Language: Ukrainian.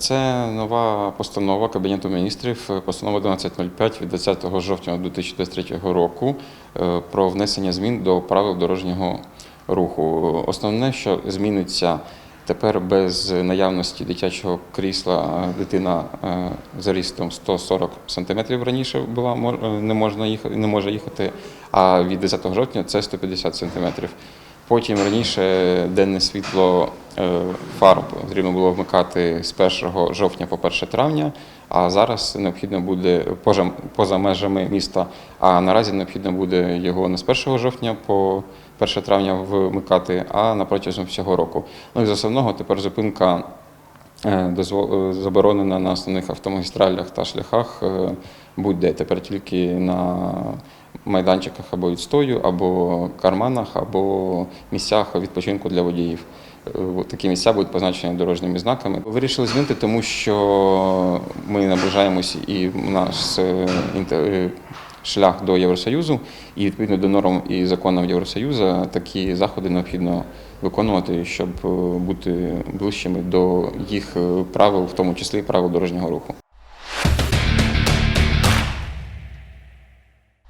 Це нова постанова Кабінету міністрів, е, постанова 1105 від 20 жовтня 2023 року е, про внесення змін до правил дорожнього руху. Основне, що зміниться тепер без наявності дитячого крісла дитина е, за рістом 140 см раніше була не можна їхати, не може їхати, а від 10 жовтня це 150 см. Потім раніше денне світло е, фар потрібно було вмикати з 1 жовтня по 1 травня, а зараз необхідно буде поза, межами міста. А наразі необхідно буде його не з 1 жовтня по 1 травня вмикати, а на протягом всього року. Ну і з основного тепер зупинка е, е, заборонена на основних автомагістралях та шляхах будь-де. Тепер тільки на майданчиках або відстою, або карманах, або місцях відпочинку для водіїв. Е, Такі місця будуть позначені дорожніми знаками. Вирішили змінити, тому що ми наближаємось і наш е, е, шлях до Євросоюзу, і відповідно до норм і законів Євросоюзу такі заходи необхідно виконувати, щоб бути ближчими до їх правил, в тому числі правил дорожнього руху.